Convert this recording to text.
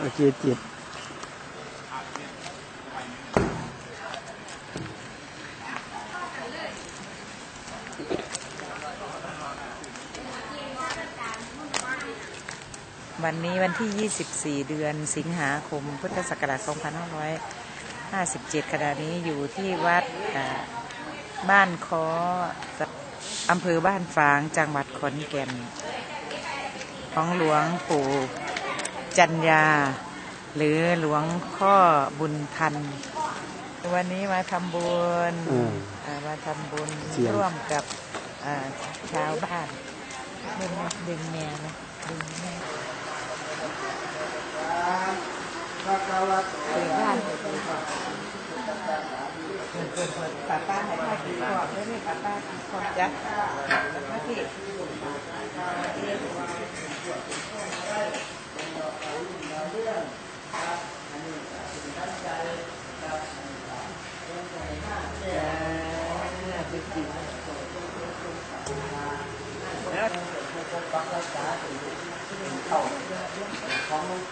โอเคจิตวันนี้วันที่ 24 เดือนสิงหาคม พุทธศักราช 2557 ขณะนี้อยู่ที่วัดบ้านคออำเภอบ้านฝาง จังหวัดขอนแก่น ของหลวงปู่ จันยาหรือหลวงพ่อบุญทัน วันนี้มาทำบุญอืมอ่ามาทำบุญเสี่ยง ร่วมกับอ่าชาวบ้านดึงดึงแม่นะดึงแม่เปิดบ้านเปิดเปิดเปิดเปิดเปิดป้าป้าให้พ่อกินก่อนไม่ไม่ป้าป้ากินก่อนจ้ะมาพี่ จ้า